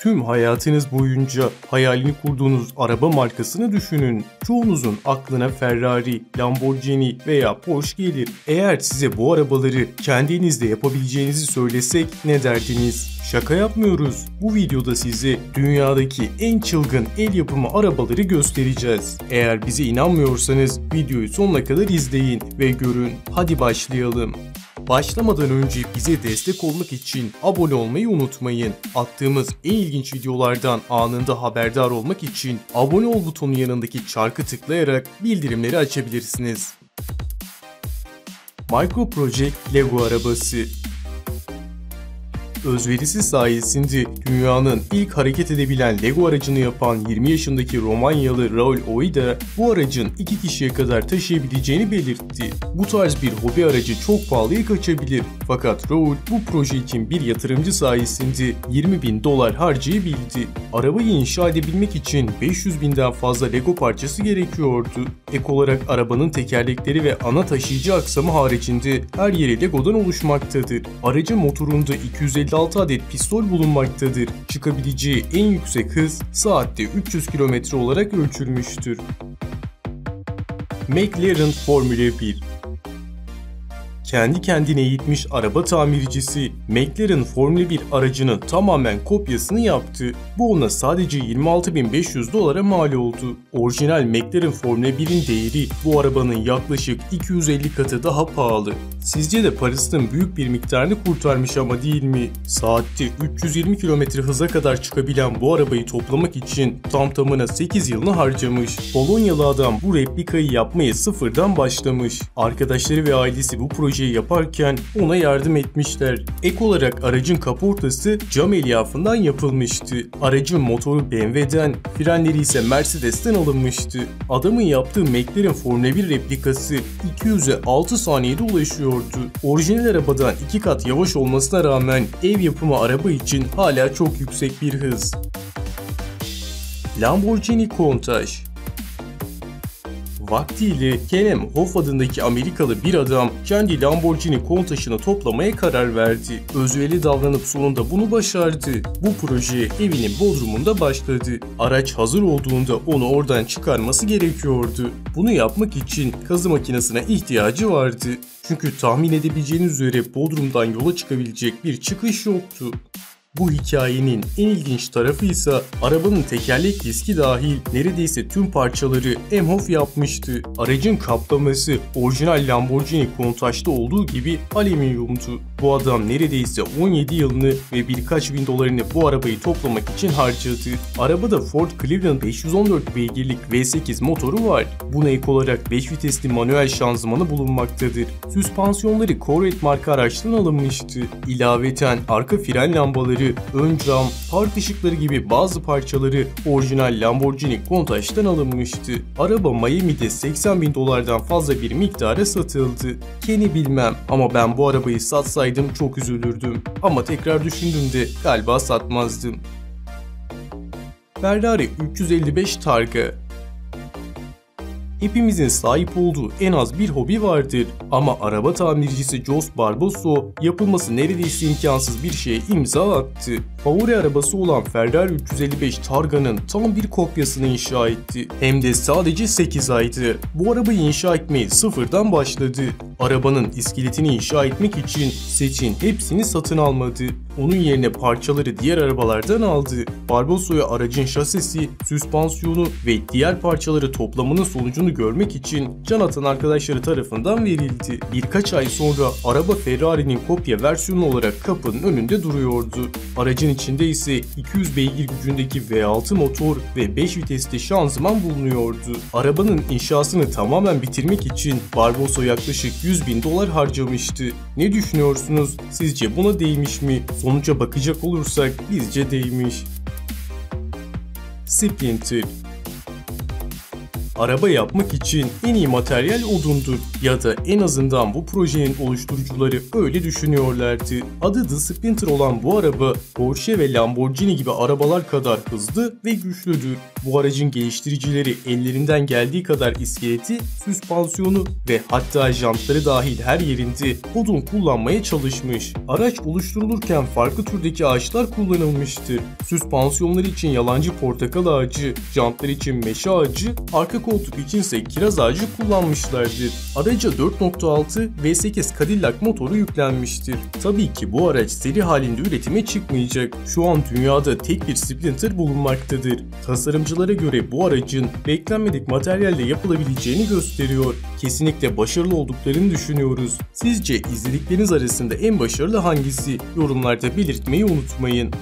Tüm hayatınız boyunca hayalini kurduğunuz araba markasını düşünün. Çoğunuzun aklına Ferrari, Lamborghini veya Porsche gelir. Eğer size bu arabaları kendinizde yapabileceğinizi söylesek ne derdiniz? Şaka yapmıyoruz. Bu videoda size dünyadaki en çılgın el yapımı arabaları göstereceğiz. Eğer bize inanmıyorsanız videoyu sonuna kadar izleyin ve görün. Hadi başlayalım. Başlamadan önce bize destek olmak için abone olmayı unutmayın. Attığımız en ilginç videolardan anında haberdar olmak için abone ol butonu yanındaki çarkı tıklayarak bildirimleri açabilirsiniz. Micro Project Lego arabası Özverisi sayesinde dünyanın ilk hareket edebilen Lego aracını yapan 20 yaşındaki Romanyalı Raul Oida bu aracın iki kişiye kadar taşıyabileceğini belirtti. Bu tarz bir hobi aracı çok pahalıya kaçabilir fakat Raul bu proje için bir yatırımcı sayesinde 20 bin dolar harcayabildi. Arabayı inşa edebilmek için 500 binden fazla Lego parçası gerekiyordu. Ek olarak arabanın tekerlekleri ve ana taşıyıcı aksamı haricinde her yeri Lego'dan oluşmaktadır. Aracın motorunda 250 56 adet pistol bulunmaktadır. Çıkabileceği en yüksek hız saatte 300 km olarak ölçülmüştür. McLaren Formula 1 kendi kendine eğitmiş araba tamircisi McLaren Formula 1 aracının tamamen kopyasını yaptı. Bu ona sadece 26.500 dolara mal oldu. Orijinal McLaren Formula 1'in değeri bu arabanın yaklaşık 250 katı daha pahalı. Sizce de parasının büyük bir miktarını kurtarmış ama değil mi? Saatte 320 km hıza kadar çıkabilen bu arabayı toplamak için tam tamına 8 yılını harcamış. Polonyalı adam bu replikayı yapmaya sıfırdan başlamış. Arkadaşları ve ailesi bu projeyi projeyi yaparken ona yardım etmişler. Ek olarak aracın kaportası cam elyafından yapılmıştı. Aracın motoru BMW'den, frenleri ise Mercedes'ten alınmıştı. Adamın yaptığı McLaren Formula 1 replikası 200'e 6 saniyede ulaşıyordu. Orijinal arabadan 2 kat yavaş olmasına rağmen ev yapımı araba için hala çok yüksek bir hız. Lamborghini Countach Vaktiyle Kenem Hoff adındaki Amerikalı bir adam kendi Lamborghini Countach'ını toplamaya karar verdi. Özveri davranıp sonunda bunu başardı. Bu proje evinin bodrumunda başladı. Araç hazır olduğunda onu oradan çıkarması gerekiyordu. Bunu yapmak için kazı makinesine ihtiyacı vardı. Çünkü tahmin edebileceğiniz üzere Bodrum'dan yola çıkabilecek bir çıkış yoktu. Bu hikayenin en ilginç tarafı ise arabanın tekerlek diski dahil neredeyse tüm parçaları Emhoff yapmıştı. Aracın kaplaması orijinal Lamborghini Countach'ta olduğu gibi alüminyumdu. Bu adam neredeyse 17 yılını ve birkaç bin dolarını bu arabayı toplamak için harcadı. Arabada Ford Cleveland 514 beygirlik V8 motoru var. Buna ek olarak 5 vitesli manuel şanzımanı bulunmaktadır. Süspansiyonları Corvette marka araçtan alınmıştı. İlaveten arka fren lambaları ön cam, park ışıkları gibi bazı parçaları orijinal Lamborghini Countach'tan alınmıştı. Araba Miami'de 80 bin dolardan fazla bir miktara satıldı. Keni bilmem ama ben bu arabayı satsaydım çok üzülürdüm. Ama tekrar düşündüğümde galiba satmazdım. Ferrari 355 Targa Hepimizin sahip olduğu en az bir hobi vardır. Ama araba tamircisi Jos Barboso yapılması neredeyse imkansız bir şeye imza attı. Favori arabası olan Ferrari 355 Targa'nın tam bir kopyasını inşa etti. Hem de sadece 8 aydı. Bu arabayı inşa etmeyi sıfırdan başladı. Arabanın iskeletini inşa etmek için Seçin hepsini satın almadı. Onun yerine parçaları diğer arabalardan aldı. Barboso'ya aracın şasisi, süspansiyonu ve diğer parçaları toplamanın sonucunu görmek için can atan arkadaşları tarafından verildi. Birkaç ay sonra araba Ferrari'nin kopya versiyonu olarak kapının önünde duruyordu. Aracın içinde ise 200 beygir gücündeki V6 motor ve 5 vitesli şanzıman bulunuyordu. Arabanın inşasını tamamen bitirmek için Barboso yaklaşık 100 bin dolar harcamıştı. Ne düşünüyorsunuz? Sizce buna değmiş mi? Sonuca bakacak olursak bizce değmiş. Splinter Araba yapmak için en iyi materyal odundur. Ya da en azından bu projenin oluşturucuları öyle düşünüyorlardı. Adı The Sprinter olan bu araba Porsche ve Lamborghini gibi arabalar kadar hızlı ve güçlüdür. Bu aracın geliştiricileri ellerinden geldiği kadar iskeleti, süspansiyonu ve hatta jantları dahil her yerinde odun kullanmaya çalışmış. Araç oluşturulurken farklı türdeki ağaçlar kullanılmıştır. Süspansiyonları için yalancı portakal ağacı, jantlar için meşe ağacı, arka koltuk içinse kiraz ağacı kullanmışlardır. Araca 4.6 V8 Cadillac motoru yüklenmiştir. Tabii ki bu araç seri halinde üretime çıkmayacak. Şu an dünyada tek bir Sprinter bulunmaktadır. Tasarımcılara göre bu aracın beklenmedik materyalle yapılabileceğini gösteriyor. Kesinlikle başarılı olduklarını düşünüyoruz. Sizce izledikleriniz arasında en başarılı hangisi? Yorumlarda belirtmeyi unutmayın.